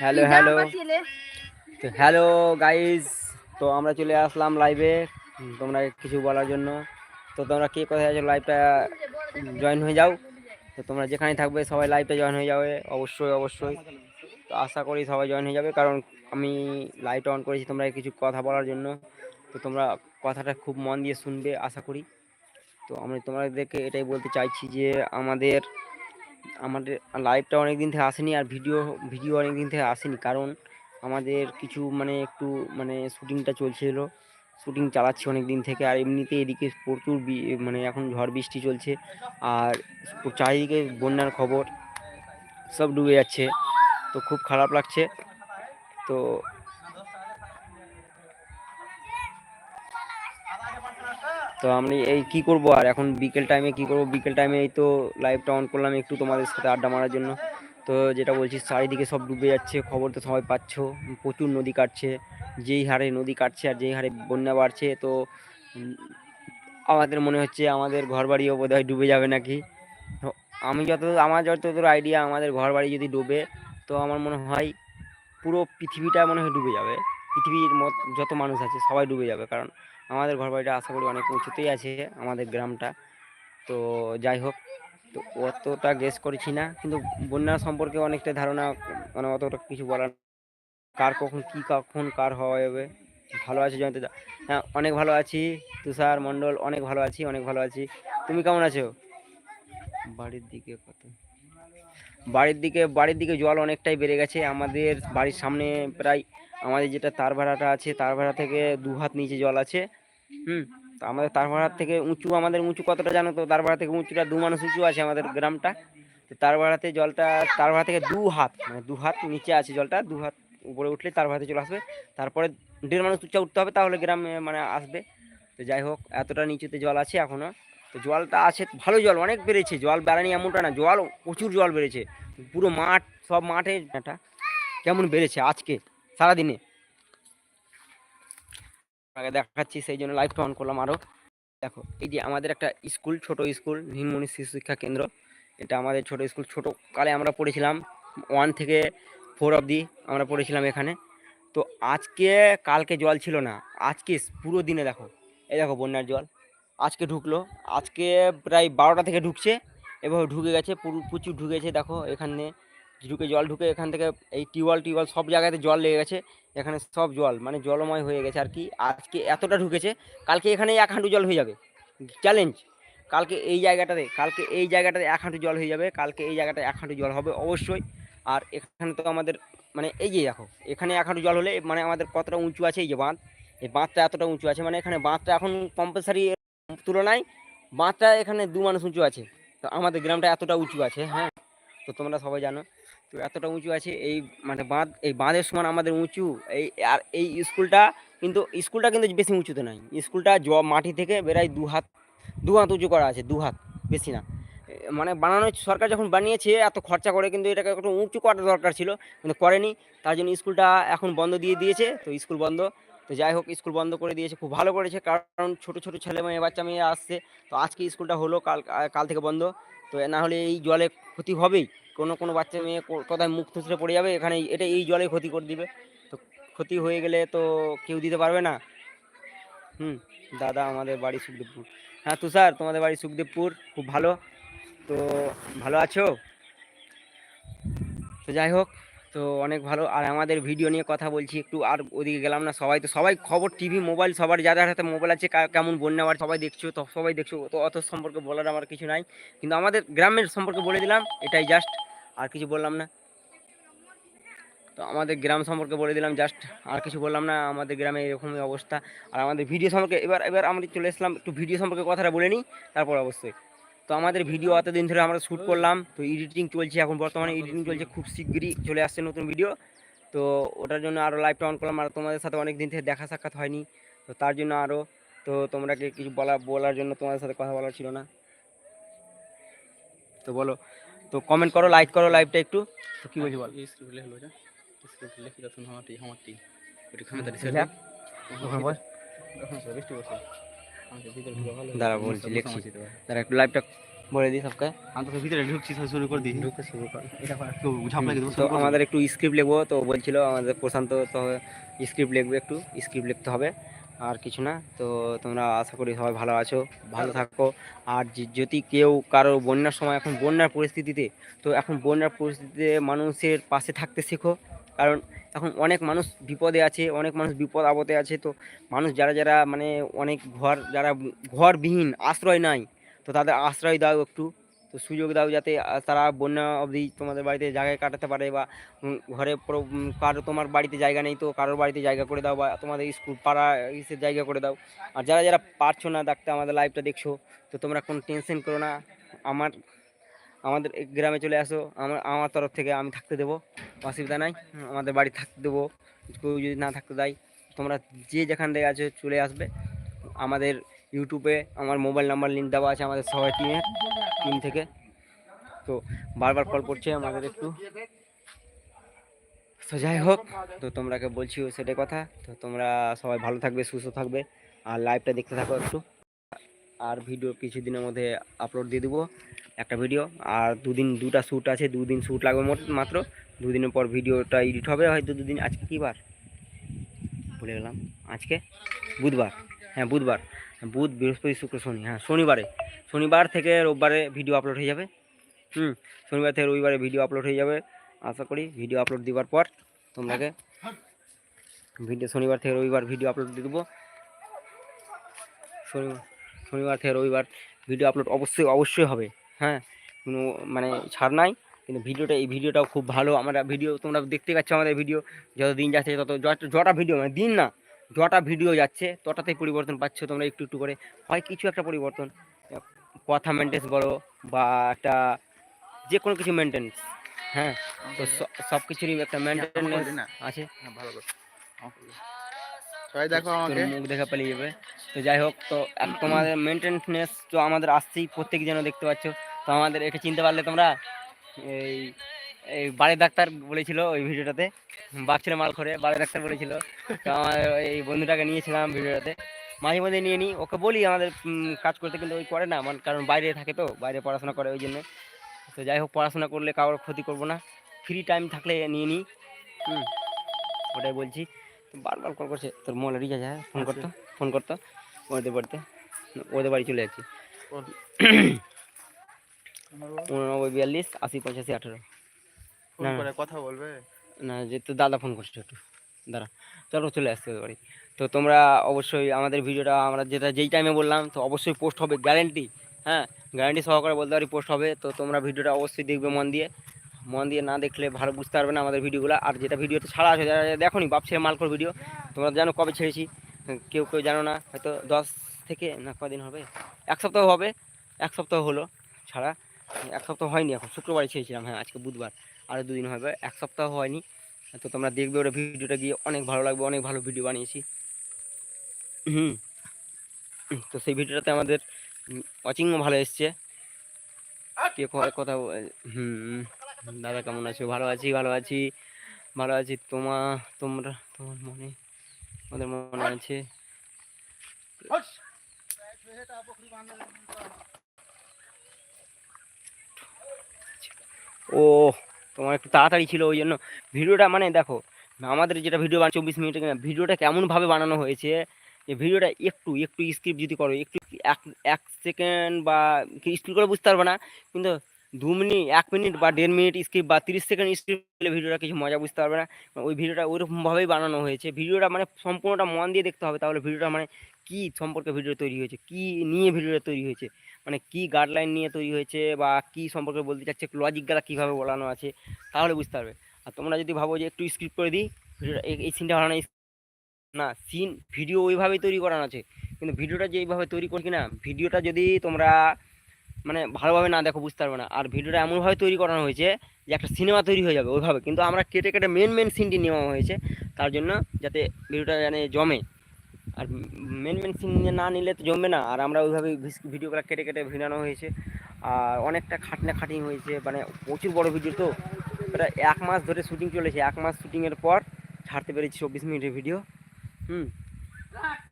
Hello hello. তো hello guys তো আমরা চলে আসলাম লাইভে তোমরা কিছু বলার জন্য। তো তোমরা কে কোথায় আছো লাইভটা জয়েন হয়ে যাও। তো তোমরা যেখানে থাকবে সবাই লাইভটা জয়েন হয়ে যাবে। অবশ্যই অবশ্যই। তো আশা করি সবাই জয়েন হয়ে যাবে। কারণ আমি লাইট অন করেছি তোমরা কিছু কথা বলার জন্য। তো তোমরা কথাটা খুব মন দিয়ে শুনবে আশা করি। তো আমি তোমাদেরকে এটাই বলতে চাইছি যে আমাদের আমাদের লাইভটা অনেক দিন থেকে আসেনি আর ভিডিও ভিডিও অনেক দিন থেকে আসেনি। কারণ আমাদের কিছু মানে একটু মানে শুটিংটা চলছিল। শুটিং চালাচ্ছি অনেক দিন থেকে আর এমনিতে এদিকে প্রচুর মানে এখন ঝড় বৃষ্টি চলছে। আর চারিদিকে বন্যার খবর, সব ডুবে যাচ্ছে। তো খুব খারাপ লাগছে। তো তো আমি এই কি করব? আর এখন বিকেল টাইমে কি করব? বিকেল টাইমে এই তো লাইভটা অন করলাম একটু তোমাদের সাথে আড্ডা মারার জন্য। তো যেটা বলছি, চারিদিকে সব ডুবে যাচ্ছে, খবর তো সবাই পাচ্ছ। প্রচুর নদী কাটছে, যেই হারে নদী কাটছে আর যেই হারে বন্যা বাড়ছে, তো আমাদের মনে হচ্ছে আমাদের ঘর বাড়িও বোধহয় ডুবে যাবে নাকি? আমি যত, আমার যতদূর আইডিয়া আমাদের ঘর বাড়ি যদি ডুবে, তো আমার মনে হয় পুরো পৃথিবীটা মনে হয় ডুবে যাবে। পৃথিবীর মত যত মানুষ আছে সবাই ডুবে যাবে। কারণ আমাদের ঘর বাড়িটা আশা করি অনেক উঁচুতেই আছে আমাদের গ্রামটা। তো যাই হোক তো অতটা গেস করেছি না। কিন্তু বন্যা সম্পর্কে অনেকটা ধারণা মানে অতটা কিছু বলার কার কখন কি কখন কার হওয়া যাবে ভালো আছে জয়ন্ত হ্যাঁ অনেক ভালো আছি তুষার মণ্ডল অনেক ভালো আছি অনেক ভালো আছি। তুমি কেমন আছো? বাড়ির দিকে কত? বাড়ির দিকে বাড়ির দিকে জল অনেকটাই বেড়ে গেছে। আমাদের বাড়ির সামনে প্রায় আমাদের যেটা তার ভাড়াটা আছে, তার ভাড়া থেকে দু হাত নিচে জল আছে, হুম? তো আমাদের তার ভাড়া থেকে উঁচু, আমাদের উঁচু কতটা জানো তো? তার ভাড়া থেকে উঁচুটা দু মানুষ উঁচু আছে আমাদের গ্রামটা। তো তার ভাড়াতে জলটা, তার ভাড়া থেকে দু হাত মানে দু হাত নিচে আছে জলটা, দু হাত উপরে উঠলে তার ভাড়াতে চলে আসবে। তারপরে দেড় মানুষ উঁচা উঠতে হবে, তাহলে গ্রামে মানে আসবে। তো যাই হোক, এতটা নিচুতে জল আছে এখনও তো জলটা আছে, ভালো জল, অনেক বেড়েছে। জল বেড়ানি এমনটা না, জল, প্রচুর জল বেড়েছে। পুরো মাঠ, সব মাঠে, এটা কেমন বেড়েছে আজকে? সারাদিনে। আগে দেখাচ্ছি, সেই জন্য লাইভটা অন করলাম আরও দেখো, এই যে আমাদের একটা স্কুল ছোট স্কুল নিম্নমণি শিশু শিক্ষা কেন্দ্র। এটা আমাদের ছোট স্কুল ছোট কালে আমরা পড়েছিলাম ওয়ান থেকে ফোর অবধি আমরা পড়েছিলাম এখানে। তো আজকে, কালকে জল ছিল না, আজকে পুরো দিনে দেখো, এই দেখো বন্যার জল। আজকে ঢুকলো, আজকে প্রায় বারোটা থেকে ঢুকছে, এভাবে ঢুকে গেছে, পুরো প্রচুর ঢুকেছে, দেখো, এখানে ঢুকে জল ঢুকে এখান থেকে এই টিউবওয়েল টিউবওয়েল সব জায়গাতে জল লেগে গেছে, এখানে সব জল মানে জলময় হয়ে গেছে আর কি। আজকে এতটা ঢুকেছে, কালকে এখানে এক হাঁটু জল হয়ে যাবে চ্যালেঞ্জ কালকে এই জায়গাটাতে, কালকে এই জায়গাটাতে এক হাঁটু জল হয়ে যাবে, কালকে এই জায়গাটায় এক হাঁটু জল হবে অবশ্যই। আর এখানে তো আমাদের মানে এই যে দেখো, এখানে এক হাঁটু জল হলে মানে আমাদের কতটা উঁচু আছে এই যে বাঁধ, এই বাঁধটা এতটা উঁচু আছে মানে এখানে বাঁধটা এখন কম্পালসারি তুলনায় বাঁধটা এখানে দু মানুষ উঁচু আছে। তো আমাদের গ্রামটা এতটা উঁচু আছে হ্যাঁ? তো তোমরা সবাই জানো। তো এতটা উঁচু আছে, এই মানে বাঁধ, এই বাঁধের সমান আমাদের উঁচু, এই আর এই স্কুলটা কিন্তু স্কুলটা কিন্তু বেশি উঁচুতে নাই। স্কুলটা জ, মাটি থেকে বেড়াই দু হাত দু হাত উঁচু করা আছে, দু হাত, বেশি না। মানে বানানো সরকার যখন বানিয়েছে, এত খরচা করে কিন্তু এটাকে একটু উঁচু করা দরকার ছিল, কিন্তু করেনি। তার জন্য স্কুলটা এখন বন্ধ দিয়ে দিয়েছে, তো স্কুল বন্ধ। তো যাই হোক, স্কুল বন্ধ করে দিয়েছে, খুব ভালো করেছে, কারণ ছোট ছোট ছেলে মেয়ে বাচ্চা মেয়ে আসছে। তো আজকে স্কুলটা হলো, কাল কাল থেকে বন্ধ। তো না হলে এই জলে ক্ষতি হবেই। কোনো কোনো বাচ্চা মেয়ে কোথায় মুখ থুচড়ে পড়ে যাবে, এখানে এটা এই জলে ক্ষতি করে দিবে। তো ক্ষতি হয়ে গেলে তো কেউ দিতে পারবে না। হুম, দাদা আমাদের বাড়ি সুখদেবপুর। হ্যাঁ তুষার, তোমাদের বাড়ি সুখদেবপুর, খুব ভালো। তো ভালো আছো? তো যাই হোক তো অনেক ভালো। আর আমাদের ভিডিও নিয়ে কথা বলছি একটু, আর ওদিকে গেলাম না সবাই। তো সবাই খবর টিভি মোবাইল সবার যাদের হাতে মোবাইল আছে কেমন বন্যা আবার সবাই দেখছ, তো সবাই দেখছ, তো অত সম্পর্কে বলার আমার কিছু নাই। কিন্তু আমাদের গ্রামের সম্পর্কে বলে দিলাম, এটাই জাস্ট আর কিছু বললাম না। তো আমাদের গ্রাম সম্পর্কে বলে দিলাম জাস্ট আর কিছু বললাম না, আমাদের গ্রামে এরকমই অবস্থা। আর আমাদের ভিডিও সম্পর্কে, এবার এবার আমরা চলে এসলাম একটু ভিডিও সম্পর্কে কথাটা বলে নিই, তারপর অবশ্যই। তো আমাদের ভিডিও এতদিন ধরে আমরা শ্যুট করলাম তো এডিটিং চলছে এখন বর্তমানে এডিটিং চলছে খুব শীঘ্রই চলে আসছে নতুন ভিডিও তো ওটার জন্য আরও লাইভটা অন করলাম আর তোমাদের সাথে অনেক দিন থেকে দেখা সাক্ষাৎ হয়নি তো তার জন্য আরও তো তোমরাকে কিছু বলা বলার জন্য তোমাদের সাথে কথা বলার ছিল না। তো বলো তো কমেন্ট করো লাইক করো লাইভটা একটু তো কী বলছি বল? স্ক্রিপ্ট দাঁড়া বলছি লিখছি। তারা একটু লাইভটা বলে দিই সবকে। আমি তো ভিতরে ঢুকছি শুরু করে দিই। ঢুকে শুরু কর। এটা ঝাপলা তো আমাদের একটু স্ক্রিপ্ট লিখব তো বলছিল আমাদের প্রশান্ত তো স্ক্রিপ্ট লিখবে একটু স্ক্রিপ্ট লিখতে হবে আর কিছু না। তো তোমরা আশা করি সবাই ভালো আছো ভালো থাকো। আর যদি কেউ কারও বন্যার সময় এখন বন্যার পরিস্থিতিতে তো এখন বন্যার পরিস্থিতিতে মানুষের পাশে থাকতে শেখো। কারণ এখন অনেক মানুষ বিপদে আছে, অনেক মানুষ বিপদ আপদে আছে, তো মানুষ যারা যারা মানে অনেক ঘর, যারা ঘরবিহীন, আশ্রয় নাই, তো তাদের আশ্রয় দাও একটু, তো সুযোগ দাও যাতে তারা বন্যা অবধি তোমাদের বাড়িতে জায়গায় কাটাতে পারে বা ঘরে কারও তোমার বাড়িতে জায়গা নেই, তো কারোর বাড়িতে জায়গা করে দাও বা তোমাদের স্কুল পাড়া ইসে জায়গা করে দাও। আর যারা যারা পারছ না দেখতে আমাদের লাইভটা দেখছ, তো তোমরা কোনো টেনশন করো না। আমার আমাদের গ্রামে চলে আসো। আমার আমার তরফ থেকে আমি থাকতে দেবো। অসুবিধা নাই। আমাদের বাড়ি থাকতে দেবো। কেউ যদি না থাকতে দেয়, তোমরা যে যেখান থেকে আছো চলে আসবে। আমাদের ইউটিউবে আমার মোবাইল নাম্বার লিঙ্ক দেওয়া আছে আমাদের সবাই টিমের টিম থেকে। তো বারবার কল করছে আমাদের একটু। যাই হোক, তো তোমরাকে বলছি সেটাই কথা। তো তোমরা সবাই ভালো থাকবে, সুস্থ থাকবে। আর লাইভটা দেখতে থাকো একটু। আর ভিডিও কিছুদিনের মধ্যে আপলোড দিয়ে দেবো একটা ভিডিও আর দুদিন দুটা শ্যুট আছে, দুদিন শ্যুট লাগবে মোট- মাত্র। দুদিনের পর ভিডিওটা এডিট হবে, হয়তো দুদিন, আজকে কী বার? ভুলে গেলাম। আজকে? বুধবার। হ্যাঁ বুধবার। বুধ, বৃহস্পতি, শুক্র, শনি। হ্যাঁ শনিবারে। শনিবার থেকে রোববারে ভিডিও আপলোড হয়ে যাবে। হুম, শনিবার থেকে রবিবারে ভিডিও আপলোড হয়ে যাবে। আশা করি ভিডিও আপলোড দেওয়ার পর তোমরাকে ভিডিও শনিবার থেকে রবিবার ভিডিও আপলোড দিয়ে দেবো। শনিবার শনিবার থেকে রবিবার ভিডিও আপলোড অবশ্যই অবশ্যই হবে। হ্যাঁ? কোনো মানে ছাড় নাই কিন্তু ভিডিওটা এই ভিডিওটাও খুব ভালো। আমরা ভিডিও তোমরা দেখতে পাচ্ছ আমাদের ভিডিও। যত দিন যাচ্ছে তত যটা ভিডিও মানে দিন না যটা ভিডিও যাচ্ছে তটাতেই পরিবর্তন পাচ্ছ তোমরা একটু একটু করে। হয় কিছু একটা পরিবর্তন। কথা মেনটেন্স বলো বা একটা যে কোনো কিছু মেনটেন্স হ্যাঁ? তো সব কিছুরই একটা মেনটেন্স আছে। ভালো করে। সবাই দেখো আমাকে। মুখ দেখা পেলে যাবে। তো যাই হোক তো তোমাদের মেনটেন্স তো আমাদের আসছেই প্রত্যেক যেন দেখতে পাচ্ছ। তো আমাদের একে চিনতে পারলে তোমরা এই এই বাড়ির ডাক্তার বলেছিল ওই ভিডিওটাতে বাঘ ছেলে মাল করে বাড়ির ডাক্তার বলেছিল। তো আমার এই বন্ধুটাকে নিয়েছিলাম ভিডিওটাতে। মাঝে মাঝে নিয়ে নিই ওকে বলি আমাদের কাজ করতে কিন্তু ওই করে না মানে কারণ বাইরে থাকে তো বাইরে পড়াশোনা করে ওই জন্য। তো যাই হোক পড়াশোনা করলে কারোর ক্ষতি করব না। ফ্রি টাইম থাকলে নিয়ে নিই হুম ওটাই বলছি। বারবার কল করছে তোর মোবাইল রিচার্জ হ্যাঁ? ফোন করতো ফোন করতো ওদের বাড়িতে ওদের বাড়ি চলে যাচ্ছি? উননব্বই বিয়াল্লিশ আশি পঁচাশি আঠেরো। কথা বলবে? না যে তো দাদা ফোন করছে একটু দাঁড়া। চলো চলে আসছে ওদের বাড়ি। তো তোমরা অবশ্যই আমাদের ভিডিওটা আমরা যেটা যেই টাইমে বললাম তো অবশ্যই পোস্ট হবে গ্যারেন্টি হ্যাঁ? গ্যারেন্টি সহকারে বলতে পারি পোস্ট হবে। তো তোমরা ভিডিওটা অবশ্যই দেখবে মন দিয়ে। মন দিয়ে না দেখলে ভালো বুঝতে পারবে না আমাদের ভিডিওগুলো। আর যেটা ভিডিওতে ছাড়া আছে, যারা যারা দেখোনি বাপ ছেলে মালকর ভিডিও, তোমরা জানো কবে ছেড়েছি? কেউ কেউ জানো না, হয়তো দশ থেকে, না কদিন হবে? এক সপ্তাহ হবে, এক সপ্তাহ হলো ছাড়া। এক সপ্তাহ হয়নি এখন শুক্রবারে ছেড়েছিলাম হ্যাঁ আজকে বুধবার। আরও দুদিন হবে, এক সপ্তাহ হয়নি। তো তোমরা দেখবে ওটা ভিডিওটা গিয়ে অনেক ভালো লাগবে, অনেক ভালো ভিডিও বানিয়েছি। হুম। তো সেই ভিডিওটাতে আমাদের ওয়াচিংও ভালো এসছে। কে কথা হুম। দাদা কেমন আছো? ভালো আছি ভালো আছি। ভালো আছি। তোমা, তোমরা, তোমার মনে আমাদের মনে আছে? ও, তোমার একটু তাড়াতাড়ি ছিল ওই জন্য। ভিডিওটা মানে দেখো, আমাদের যেটা ভিডিও বানানো চব্বিশ মিনিটে ভিডিওটা কেমনভাবে বানানো হয়েছে, যে ভিডিওটা একটু একটু স্কিপ যদি করো, একটু এক সেকেন্ড বা স্কিপ করে বুঝতে পারবে না, কিন্তু দু মিনিট, এক মিনিট বা দেড় মিনিট স্কিপ বা তিরিশ সেকেন্ড করলে ভিডিওটা কিছু মজা বুঝতে পারবে না। ওই ভিডিওটা ওইরকমভাবেই বানানো হয়েছে। ভিডিওটা মানে সম্পূর্ণটা মন দিয়ে দেখতে হবে তাহলে ভিডিওটা মানে কী সম্পর্কে ভিডিও তৈরি হয়েছে, কী নিয়ে ভিডিওটা তৈরি হয়েছে মানে কী গাইডলাইন নিয়ে তৈরি হয়েছে বা কী সম্পর্কে বলতে চাচ্ছে লজিকগুলা কীভাবে বলানো আছে, তাহলে বুঝতে পারবে। আর তোমরা যদি ভাবো যে একটু স্ক্রিপ্ট করে দিই, ভিডিওটা এই- সিনটা বানানো না সিন ভিডিও ওইভাবেই তৈরি করানো আছে। কিন্তু ভিডিওটা যে এইভাবে তৈরি করছি না, ভিডিওটা যদি তোমরা মানে ভালোভাবে না দেখো বুঝতে পারবে না। আর ভিডিওটা এমনভাবে তৈরি করানো হয়েছে যে একটা সিনেমা তৈরি হয়ে যাবে ওইভাবে। কিন্তু আমরা কেটে কেটে মেন মেন সিনটি নেওয়া হয়েছে। তার জন্য যাতে ভিডিওটা জানে জমে। আর মেন মেন সিন না নিলে তো জমবে না। আর আমরা ওইভাবে ভিডিওগুলো কেটে কেটে ভিড়ানো হয়েছে। আর অনেকটা খাটনা খাটিং হয়েছে। মানে প্রচুর বড় ভিডিও তো। এটা এক মাস ধরে শুটিং চলেছে। এক মাস শুটিংয়ের পর ছাড়তে পেরেছি চব্বিশ মিনিটের ভিডিও হুম।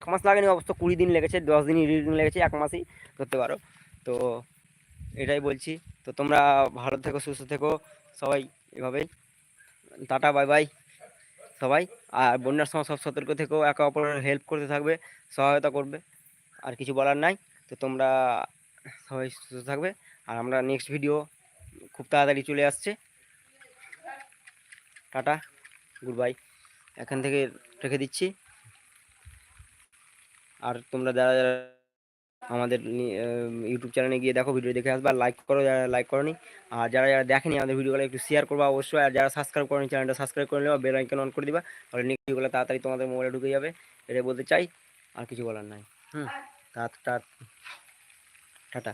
এক মাস লাগেনি অবশ্য কুড়ি দিন লেগেছে। দশ দিন এডিটিং লেগেছে। এক মাসই ধরতে পারো। তো এটাই বলছি। তো তোমরা ভালো থেকো, সুস্থ থেকো সবাই এভাবেই। টাটা, বাই বাই সবাই। আর বন্যার সময় সব সতর্ক থেকেও একে অপরের হেল্প করতে থাকবে, সহায়তা করবে, আর কিছু বলার নাই। তো তোমরা সবাই সুস্থ থাকবে। আর আমরা নেক্সট ভিডিও খুব তাড়াতাড়ি চলে আসছে। টাটা গুড বাই এখান থেকে রেখে দিচ্ছি। আর তোমরা যারা যারা আমাদের ইউটিউব চ্যানেলে গিয়ে দেখো ভিডিও দেখে আসবে লাইক করো, যারা লাইক করনি, আর যারা যারা দেখেনি আমাদের ভিডিওগুলো একটু শেয়ার করব অবশ্যই, আর যারা সাবস্ক্রাইব করেনি চ্যানেলটা সাবস্ক্রাইব করে নেবা বেল আইকন অন করে দিবা, তাহলে ভিডিওগুলো তাড়াতাড়ি তোমাদের মোবাইলে ঢুকে যাবে এটাই বলতে চাই, আর কিছু বলার নাই। হুম টাটা